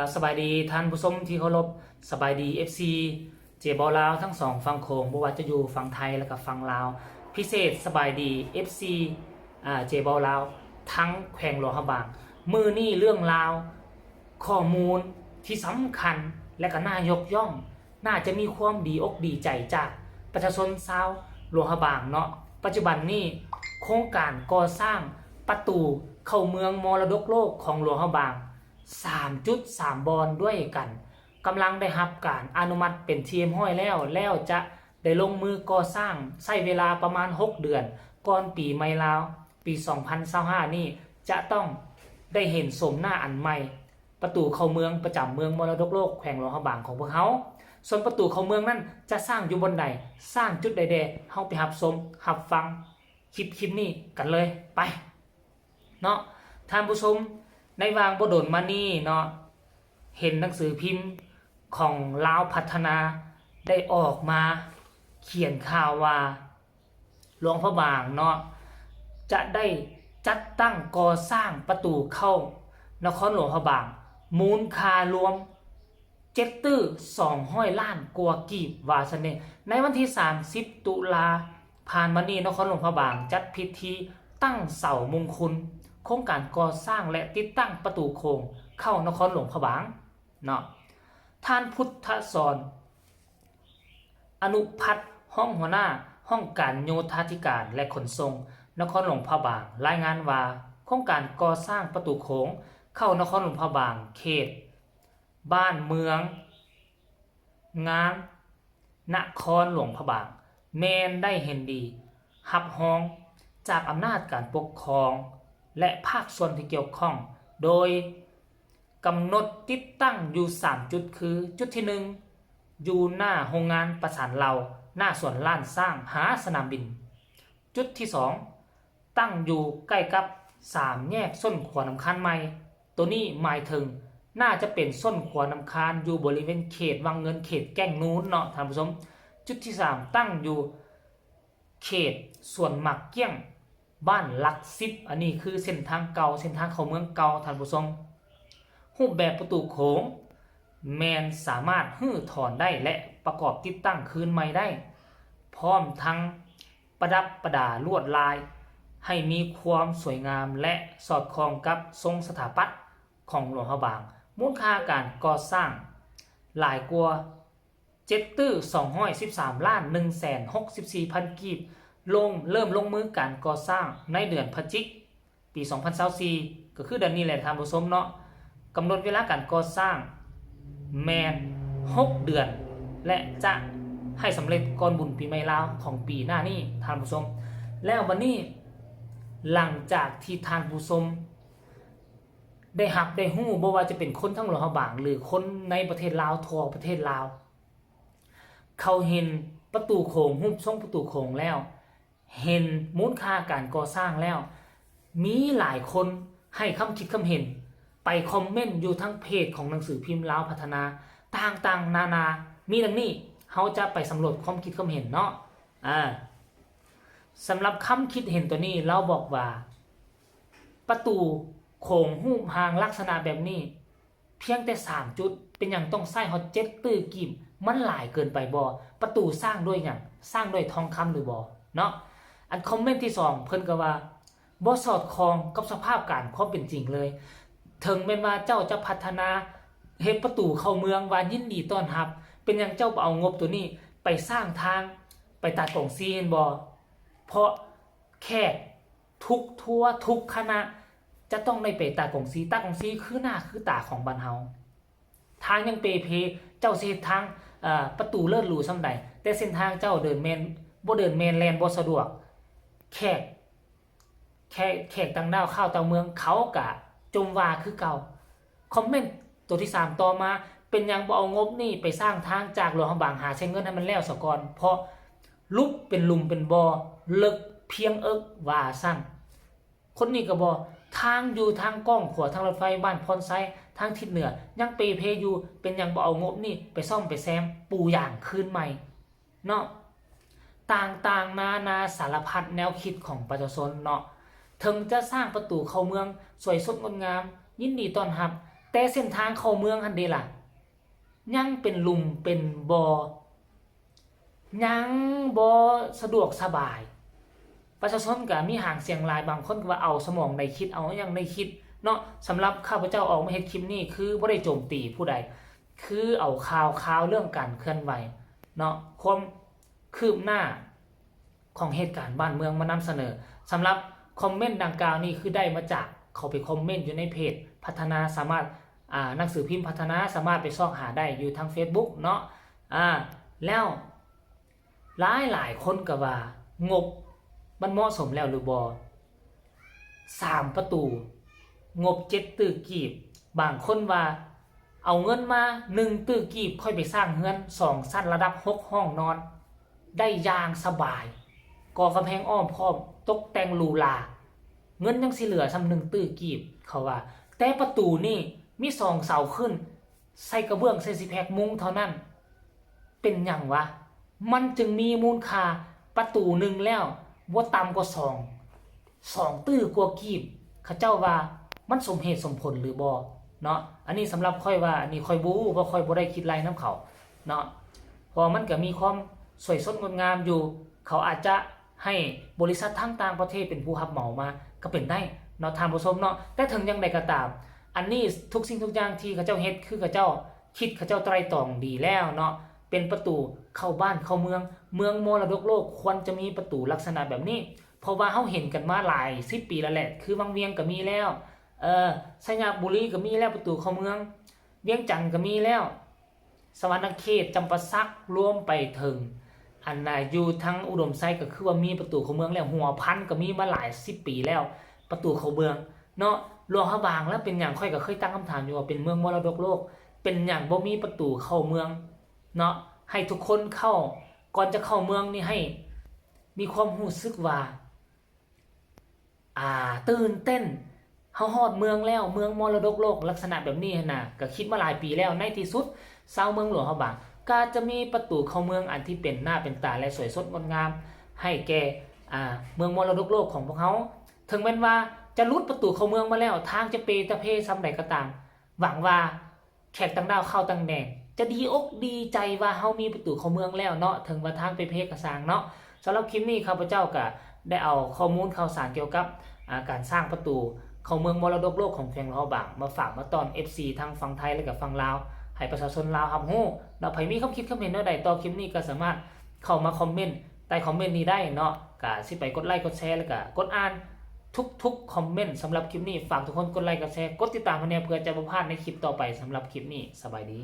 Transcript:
กับสบายดีท่านผู้ชมที่เคารพสบายดี FC เจบอลาวทั้งสองฝั่งโขงบ่ว่าจะอยู่ฝั่งไทยแล้วก็ฝั่งลาว พิเศษสบายดี FC อ่าเจบอลาวทั้งแขวงหลวงพระบาง มือนี่เรื่องราว ข้อมูลที่สำคัญและก็น่ายกย่อง น่าจะมีความดีอกดีใจจากประชาชนชาวหลวงพระบางเนาะปัจจุบันนี้โครงการก่อสร้างประตูเข้าเมืองมรดกโลกของหลวงพระบาง 3.3 บอลด้วยกันกำลังได้รับการอนุมัติเป็นทีมห้อยแล้วแล้วจะได้ลงมือก่อสร้างใช้เวลาประมาณ 6 เดือน ก่อนปีใหม่ลาว ปี 2025นี่จะต้องได้เห็นสมหน้าอันใหม่ ประตูเข้าเมืองประจำเมืองมรดกโลกแขวงหลวงพระบางของพวกเขาส่วนประตูเข้าเมืองนั้นจะสร้างอยู่บนใดสร้างจุดใดๆเฮาไปหับชมหับฟังคลิปคลิปนี้กันเลยไปเนาะท่านผู้ชม ในวางบดลมานี่เนาะเห็นหนังสือพิมพ์ของลาวพัฒนาได้ออกมาเขียนข่าวว่าหลวงพระบางเนาะจะได้จัดตั้งก่อสร้างประตูเข้านครหลวงพระบาง มูลค่ารวมเจ็ดตื้อสองห้อยล้านกัวกีบวาสเนในวันที่ 30 ตุลาผ่านมานี่นครหลวงพระบาง จัดพิธีตั้งเสามงคล โครงการก่อสร้างและติดตั้งประตูโค้งเข้านครหลวงพระบางเนาะท่านพุทธสอนอนุพัฒน์ห้องหัวหน้าห้องการโยธาธิการและขนส่งนครหลวงพระบาง รายงานว่าโครงการก่อสร้างประตูโค้งเข้านครหลวงพระบางเขต บ้านเมือง งานนครหลวงพระบาง แมนได้เห็นดีหับห้องจากอำนาจการปกครอง และภาคส่วนที่เกี่ยวข้อง โดยกำหนดติดตั้งอยู่ 3 จุดคือ จุดที่ 1 อยู่หน้าโรงงานประสานเราหน้าส่วนล้านสร้างหาสนามบิน จุดที่ 2 ตั้งอยู่ใกล้กับ 3 แยกส้นขวานำคันใหม่ ตัวนี้หมายถึงน่าจะเป็นส้นขวานำคานอยู่บริเวณเขตวังเงินเขตแก้งนู้นเนาะท่านผู้ชม จุดที่ 3 ตั้งอยู่เขตส่วนหมักเกี้ยง บ้านหลักซิบอันนี้คือเส้นทางเก่าเส้นทางเข้าเมืองเก่าท่านผู้ชมรูปแบบประตูโค้งแมนสามารถฮื้อถอนได้และประกอบติดตั้งคืนใหม่ได้ พร้อมทั้งประดับประดาลวดลาย ให้มีความสวยงามและสอดคล้องกับทรงสถาปัตย์ของหลวงพระบาง มูลค่าการก่อสร้าง หลายกว่าเจ็ดตื้อ213ล้าน1แสน64พันกีบ ลงเริ่มลงมือการก่อสร้างในเดือนพฤศจิกปี 2024ก็คือเดือนนี้แหละท่านผู้ชมเนาะกำหนดเวลาการก่อสร้างแมน6 เดือน และจะให้สำเร็จก่อนบุญปีใหม่ลาวของปีหน้านี้ท่านผู้ชม แล้ววันนี้หลังจากที่ท่านผู้ชมได้หับได้หู้บ่ว่าจะเป็นคนทั้งหลวงบาง หรือคนในประเทศลาวทั่วประเทศลาว เขาเห็นประตูโขงหุบทรงประตูโขงแล้ว เห็นมูลค่าการก่อสร้างแล้ว มีหลายคนให้คำคิดคำเห็น ไปคอมเมนต์อยู่ทั้งเพจของหนังสือพิมพ์ลาวพัฒนาต่างๆ นานา มีดังนี้เขาจะไปสำรวจความคิดความเห็นเนาะอ่าสำหรับคำคิดเห็นตัวนี้เราบอกว่า ประตูโขงหูปหางลักษณะแบบนี้ เพียงแต่ 3 จุด เป็นอย่างต้องใส่ฮอตเจ็ตตื้อกิมมันหลายเกินไปบอประตูสร้างด้วยอย่างสร้างด้วยทองคำหรือบอเนาะ อันคอมเมนต์ที่2เพิ่นก็ว่าบ่สอดคล้องกับสภาพการความเป็นจริงเลยถึงแม้ว่าเจ้าจะพัฒนาเฮ็ดประตูเข้าเมืองวายินดีต้อนรับ เป็นอย่างเจ้าเอางบตัวนี้ไปสร้างทางไปตัดกล่องซีเห็นบอเพราะแค่ทุกทัวทุกคณะ จะต้องได้ไปตากล่องซีตากล่องซีคือหน้าคือตาของบ้านเฮาทางยังเปเพเจ้าสิเฮ็ดทางเอ่อประตูเลิศหรูซำใดแต่เส้นทางเจ้าเดินแมนบ่เดินแมนแลนบ่สะดวก แขกแขกแขกต่างดาวเข้าวต่างเมืองเขากะจมว่าคือเก่าคอมเมนต์ตัวที่ 3 ต่อมาเป็นยังบ่เอางบนี่ไปสร้างทางจากหลวงบางหาใช้เงินให้มันแล้วซะก่อน เพราะลุกเป็นลุมเป็นบ่อเลิกเพียงเอิกว่าซั่นคนนี้ก็บอทางอยู่ทางกล้องขวาทางรถไฟบ้านพรไซทางทิศเหนือ ยังเปเพอยู่เป็นยังบ่เอางบนี่ไปซ่อมไปแซมปูอย่างคืนใหม่เนาะ ต่างๆนานาสารพัดแนวคิดของประชาชนเนาะถึงจะสร้างประตูเข้าเมืองสวยสดงดงาม ยินดีต้อนรับ แต่เส้นทางเข้าเมืองอันเดล่ะยังเป็นลุมเป็นบอ่อยังบ่สะดวกสบาย ประชาชนก็มีห่างเสียงลายบางคนก็ว่าเอาสมองในคิดเอาอย่างในคิดเนาะสำหรับข้าพเจ้าออกมาเฮ็ดคลิปนี้คือบ่ได้โจมตีผู้ใด คือเอาข่าวข่าวเรื่องการเคลื่อนไหวเนาะความ คืบหน้าของเหตุการณ์บ้านเมืองมานำเสนอสำหรับคอมเมนต์ดังกล่าวนี่คือได้มาจากเขาไปคอมเมนต์อยู่ในเพจ พัฒนาสามารถอ่าหนังสือพิมพ์พัฒนาสามารถไปซอกหาได้อยู่ทาง Facebook เนาะอ่าแล้วหลายหลายคนก็ว่างบมันเหมาะสมแล้วหรือบอสามประตู งบเจ็ดตึกกีบบางคนว่า เอาเงินมาหนึ่งตึกกีบค่อยไปสร้างเฮือนสองสั้นระดับหกห้องนอน ได้อย่างสบายก่อกำแพงอ้อมพร้อมตกแต่งหรูหราเงินยังสิเหลือสำหนึ่งตึกกีบเขาว่า แต่ประตูนี่มีสองเสาขึ้น ใส่กระเบื้องใส่สิแพกมุ้งเท่านั้น เป็นอย่างวะ มันจึงมีมูลค่าประตูหนึ่งแล้วว่าต่ำกว่าสองสองตื้อกว่ากีบเขาเจ้าว่ามันสมเหตุสมผลหรือบอเนาะอันนี้สำหรับค่อยว่าอันนี้ค่อยบรูเพราะค่อยบ่ได้คิดไรน้ำเขาเนาะพอมันก็มีความ สวยสดงดงามอยู่ เขาอาจจะให้บริษัททั้งต่างประเทศเป็นผู้รับเหมามา ก็เป็นได้เนาะทานผู้ชมเนาะแต่ถึงยังใดก็ตาม อันนี้ทุกสิ่งทุกอย่างที่เขาเจ้าเฮ็ดคือเขาเจ้าคิดเขาเจ้าไตรตรองดีแล้วเนาะเป็นประตูเข้าบ้านเข้าเมือง เมืองมรดกโลกควรจะมีประตูลักษณะแบบนี้ เพราะว่าเขาเห็นกันมาหลายสิบปีแล้วแหละ คือวังเวียงก็มีแล้วเออสยามบุรีก็มีแล้วประตูเข้าเมือง เวียงจันทน์ก็มีแล้ว สวรรณเขตจำปาสักรวมไปถึง อันน่ะอยู่ทั้งอุดมไซก็คือว่ามีประตูเข้าเมืองแล้วหัวพันก็มีมาหลายสิบปีแล้ว ประตูเข้าเมือง เนาะหลวงพระบางแล้วเป็นอย่างค่อยก็เคยตั้งคำถามอยู่ว่าเป็นเมืองมรดกโลก เป็นอย่างบ่มีประตูเข้าเมืองเนาะให้ทุกคนเข้าก่อนจะเข้าเมืองนี่ให้ มีความรู้สึกว่าอ่าตื่นเต้นเฮาฮอดเมืองแล้วเมืองมรดกโลก ลักษณะแบบนี้นนะก็คิดมาหลายปีแล้วในที่สุดชาวเมืองหลวงพระบาง ก็จะมีประตูเข้าเมืองอันที่เป็นหน้าเป็นตาและสวยสดงดงาม ให้แก่เมืองมรดกโลกของพวกเขา ถึงแม้นว่าจะลุดประตูเข้าเมืองมาแล้วทางจะเปตะเพซ้ำใดก็ตาม หวังว่าแขกต่างดาวเข้าต่างแดนจะดีอกดีใจว่าเฮามีประตูเข้าเมืองแล้วเนาะถึงว่าทางไปเพกระสร้างเนาะสำหรับคลิปนี้ข้าพเจ้าก็ได้เอาข้อมูลข่าวสารเกี่ยวกับาการสร้างประตูเข้าเมืองมรดกโลกของแขวงลาวบางมาฝากมาตอน FC ทางฝั่งไทยและกับฝั่งลาวให้ประชาชนลาวรับรู้ เนาะใครมีความคิดคอมเมนต์ใดต่อคลิปนี้ก็สามารถเข้ามาคอมเมนต์ใต้คอมเมนต์นี้ได้เนาะก็สิไปกดไลค์กดแชร์แล้วก็กดอ่านทุกๆคอมเมนต์สำหรับคลิปนี้ฝากทุกคนกดไลค์กดแชร์กดติดตามมาเนี่ยเพื่อจะบ่พลาดในคลิปต่อไปสำหรับคลิปนี้สบายดี